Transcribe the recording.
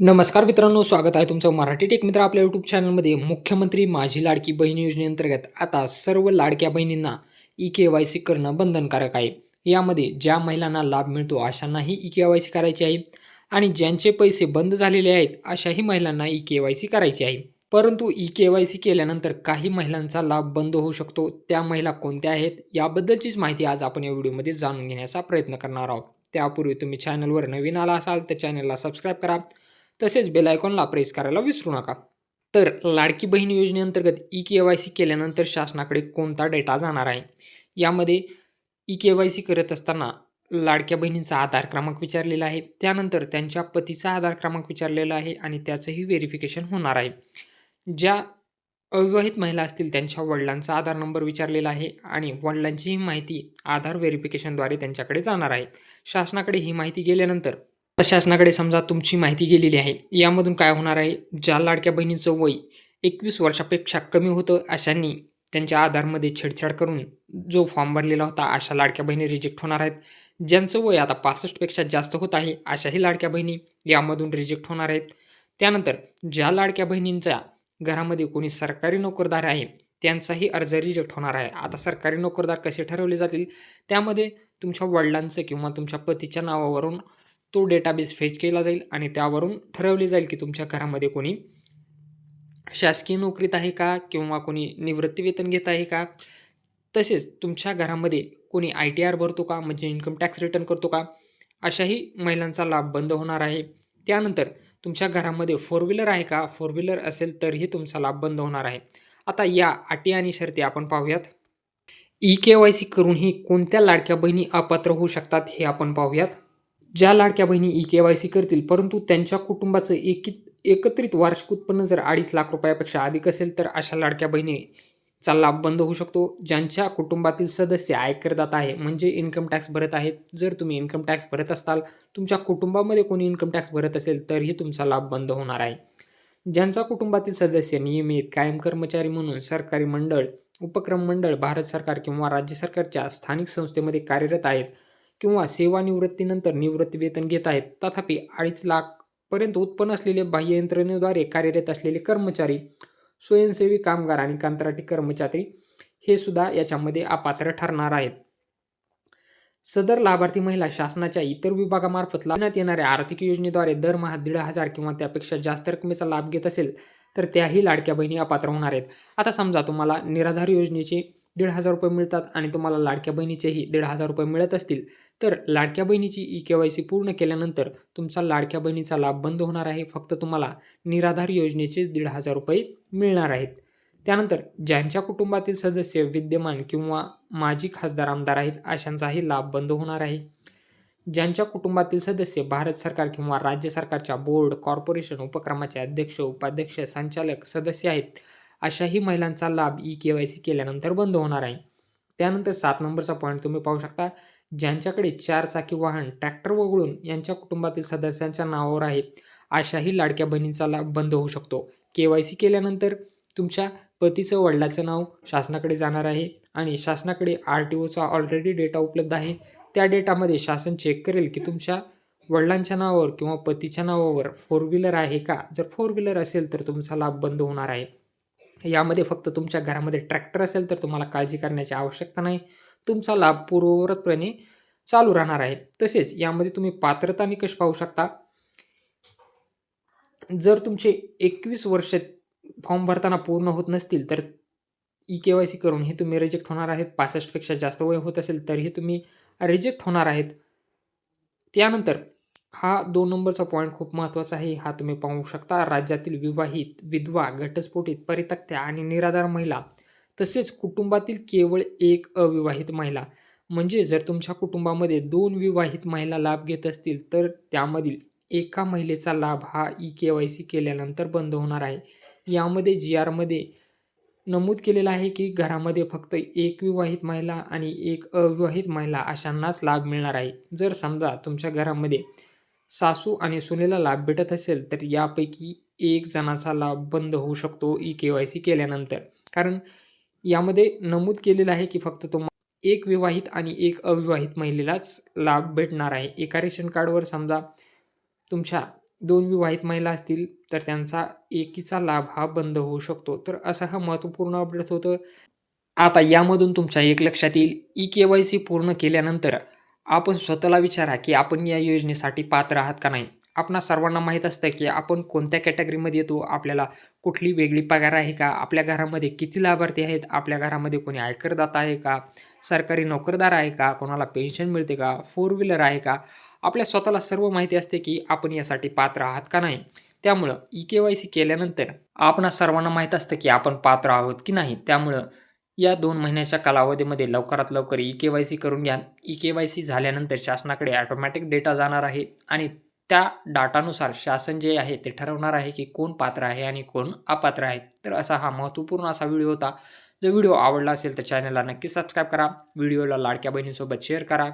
नमस्कार मित्रांनो स्वागत आहे तुमचं मराठी टेक मित्र आपल्या यूट्यूब चॅनलमध्ये मुख्यमंत्री माझी लाडकी बहीण योजनेअंतर्गत आता सर्व लाडक्या बहिणींना ई के वाय सी करणं बंधनकारक आहे. यामध्ये ज्या महिलांना लाभ मिळतो अशांनाही ई के वाय सी करायची आहे. आणि ज्यांचे पैसे बंद झालेले आहेत अशाही महिलांना ई के वाय सी करायची आहे. परंतु ई के वाय सी केल्यानंतर काही महिलांचा लाभ बंद होऊ शकतो. त्या महिला कोणत्या आहेत याबद्दलचीच माहिती आज आपण या व्हिडिओमध्ये जाणून घेण्याचा प्रयत्न करणार आहोत. त्यापूर्वी तुम्ही चॅनलवर नवीन आला असाल तर चॅनलला सबस्क्राईब करा. तसेच बेल आयकॉनला प्रेस करायला विसरू नका. तर लाडकी बहीण योजनेअंतर्गत ई के वाय सी केल्यानंतर शासनाकडे कोणता डेटा जाणार आहे? यामध्ये ई के वाय सी करत असताना लाडक्या बहिणींचा आधार क्रमांक विचारलेला आहे. त्यानंतर त्यांच्या पतीचा आधार क्रमांक विचारलेला आहे आणि त्याचंही व्हेरिफिकेशन होणार आहे. ज्या अविवाहित महिला असतील त्यांच्या वडिलांचा आधार नंबर विचारलेला आहे आणि वडिलांचीही माहिती आधार व्हेरिफिकेशनद्वारे त्यांच्याकडे जाणार आहे. शासनाकडे ही माहिती गेल्यानंतर शासनाकडे समजा तुमची माहिती गेलेली आहे. यामधून काय होणार आहे? ज्या लाडक्या बहिणीचं वय एकवीस वर्षापेक्षा कमी होतं अशांनी त्यांच्या आधारमध्ये छेडछाड करून जो फॉर्म भरलेला होता अशा लाडक्या बहिणी रिजेक्ट होणार आहेत. ज्यांचं वय आता पासष्टपेक्षा जास्त होत आहे अशाही लाडक्या बहिणी यामधून रिजेक्ट होणार आहेत. त्यानंतर ज्या लाडक्या बहिणींच्या घरामध्ये कोणी सरकारी नोकरदार आहे त्यांचाही अर्ज रिजेक्ट होणार आहे. आता सरकारी नोकरदार कसे ठरवले जातील? त्यामध्ये तुमच्या वडिलांचं किंवा तुमच्या पतीच्या नावावरून तो डेटाबेस फेच केला जाईल आणि त्यावरून ठरवले जाईल की तुमच्या घरामध्ये कोणी शासकीय नोकरीत आहे का किंवा कोणी निवृत्तीवेतन घेत आहे का? तसेच तुमच्या घरामध्ये कोणी आय टी आर भरतो का? म्हणजे इन्कम टॅक्स रिटर्न करतो का? अशाही महिलांचा लाभ बंद होणार आहे. त्यानंतर तुमच्या घरामध्ये फोर व्हीलर आहे का? फोर व्हीलर असेल तरीही तुमचा लाभ बंद होणार आहे. आता या अटी आणि शर्ती आपण पाहूयात. ई के वाय सी करूनही कोणत्या लाडक्या बहिणी अपात्र होऊ शकतात हे आपण पाहूयात. ज्या लाडक्या बहिणी ई के वाय सी करतील परंतु त्यांच्या कुटुंबाचं एकी एकत्रित वार्षिक उत्पन्न जर अडीच लाख रुपयापेक्षा अधिक असेल तर अशा लाडक्या बहिणीचा लाभ बंद होऊ शकतो. ज्यांच्या कुटुंबातील सदस्य आयकरदात आहे म्हणजे इन्कम टॅक्स भरत आहेत. जर तुम्ही इन्कम टॅक्स भरत असताल तुमच्या कुटुंबामध्ये कोणी इन्कम टॅक्स भरत असेल तरीही तुमचा लाभ बंद होणार आहे. ज्यांचा कुटुंबातील सदस्य नियमित कायम कर्मचारी म्हणून सरकारी मंडळ उपक्रम मंडळ भारत सरकार किंवा राज्य सरकारच्या स्थानिक संस्थेमध्ये कार्यरत आहेत किंवा सेवानिवृत्तीनंतर निवृत्ती वेतन घेत आहेत. तथापि अडीच लाखपर्यंत उत्पन्न असलेले बाह्य यंत्रणेद्वारे कार्यरत असलेले कर्मचारी स्वयंसेवी कामगार आणि कंत्राटी कर्मचारी हे सुद्धा याच्यामध्ये अपात्र ठरणार आहेत. सदर लाभार्थी महिला शासनाच्या इतर विभागामार्फत लावण्यात येणाऱ्या आर्थिक योजनेद्वारे दरमहा दीड हजार किंवा त्यापेक्षा जास्त रकमेचा लाभ घेत असेल तर त्याही लाडक्या बहिणी अपात्र होणार आहेत. आता समजा तुम्हाला निराधार योजनेचे दीड हजार रुपये मिळतात आणि तुम्हाला लाडक्या बहिणीचेही दीड हजार रुपये मिळत असतील तर लाडक्या बहिणीची ई के वाय सी पूर्ण केल्यानंतर तुमचा लाडक्या बहिणीचा लाभ बंद होणार आहे. फक्त तुम्हाला निराधार योजनेचेच दीड हजार रुपये मिळणार आहेत. त्यानंतर ज्यांच्या कुटुंबातील सदस्य विद्यमान किंवा माजी खासदार आमदार आहेत अशांचाही लाभ बंद होणार आहे. ज्यांच्या कुटुंबातील सदस्य भारत सरकार किंवा राज्य सरकारच्या बोर्ड कॉर्पोरेशन उपक्रमाचे अध्यक्ष उपाध्यक्ष संचालक सदस्य आहेत अशाही महिलांचा लाभ ई के वाय सी केल्यानंतर बंद होणार आहे. त्यानंतर सात नंबरचा पॉईंट तुम्ही पाहू शकता. ज्यांच्याकडे चार चाकी वाहन ट्रॅक्टर वगळून यांच्या कुटुंबातील सदस्यांच्या नावावर आहे अशाही लाडक्या बहिणींचा लाभ बंद होऊ शकतो. के वाय सी केल्यानंतर तुमच्या पतीचं वडिलाचं नाव शासनाकडे जाणार आहे आणि शासनाकडे आर टी ओचा ऑलरेडी डेटा उपलब्ध आहे. त्या डेटामध्ये शासन चेक करेल की तुमच्या वडिलांच्या नावावर किंवा पतीच्या नावावर फोर व्हीलर आहे का? जर फोर व्हीलर असेल तर तुमचा लाभ बंद होणार आहे. यामध्ये फक्त तुमच्या घरामध्ये ट्रॅक्टर असेल तर तुम्हाला काळजी करण्याची आवश्यकता नाही. तुमचा लाभ पूर्ववरतपणे चालू राहणार आहे. तसेच यामध्ये तुम्ही पात्रता निकष पाहू शकता. जर तुमचे एकवीस वर्ष फॉर्म भरताना पूर्ण होत नसतील तर ई के वाय सी करून हे तुम्ही रिजेक्ट होणार आहेत. पासष्टपेक्षा जास्त वय होत असेल तरीही तुम्ही रिजेक्ट होणार आहेत. त्यानंतर हा दोन नंबरचा पॉईंट खूप महत्त्वाचा आहे. हा तुम्ही पाहू शकता. राज्यातील विवाहित विधवा घटस्फोटित परितक्त्या आणि निराधार महिला तसेच कुटुंबातील केवळ एक अविवाहित महिला. म्हणजे जर तुमच्या कुटुंबामध्ये दोन विवाहित महिला लाभ घेत असतील तर त्यामधील एका महिलेचा लाभ हा ई के वाय सी केल्यानंतर बंद होणार आहे. यामध्ये जी आरमध्ये नमूद केलेलं आहे की घरामध्ये फक्त एक विवाहित महिला आणि एक अविवाहित महिला अशांनाच लाभ मिळणार आहे. जर समजा तुमच्या घरामध्ये सासू आणि सुनेला लाभ भेटत असेल तर यापैकी एक जणाचा लाभ बंद होऊ शकतो ई के वाय सी केल्यानंतर. कारण यामध्ये नमूद केलेलं आहे की फक्त तुम्हाला एक विवाहित आणि एक अविवाहित महिलेलाच लाभ भेटणार आहे. एका रेशन कार्डवर समजा तुमच्या दोन विवाहित महिला असतील तर त्यांचा एकीचा लाभ हा बंद होऊ शकतो. तर असा हा महत्त्वपूर्ण अपडेट होतं. आता यामधून तुमच्या एक लक्षात येईल. ई के वाय सी पूर्ण केल्यानंतर आपण स्वतःला विचारा की आपण या योजनेसाठी पात्र आहात का नाही? आपणा सर्वांना माहीत असतं की आपण कोणत्या कॅटेगरीमध्ये येतो? आपल्याला कुठली वेगळी पगार आहे का? आपल्या घरामध्ये किती लाभार्थी आहेत? आपल्या घरामध्ये कोणी आयकरदाता आहे का? सरकारी नोकरदार आहे का? कोणाला पेन्शन मिळते का? फोर व्हीलर आहे का? आपल्या स्वतःला सर्व माहिती असते की आपण यासाठी पात्र आहात का नाही? त्यामुळं ई के वाय सी केल्यानंतर आपणा सर्वांना माहीत असतं की आपण पात्र आहोत की नाही? त्यामुळं या दोन महिन्याच्या कालावधीमध्ये लवकरात लवकर ई के वाय सी करून घ्या. ई के वाय सी झाल्यानंतर शासनाकडे ॲटोमॅटिक डेटा जाणार आहे आणि त्या डाटानुसार शासन जे आहे ते ठरवणार आहे की कोण पात्र आहे आणि कोण अपात्र आहे. तर असा हा महत्त्वपूर्ण असा व्हिडिओ होता. जर व्हिडिओ आवडला असेल तर चॅनलला नक्की सबस्क्राईब करा. व्हिडिओला लाडक्या बहिणीसोबत शेअर करा.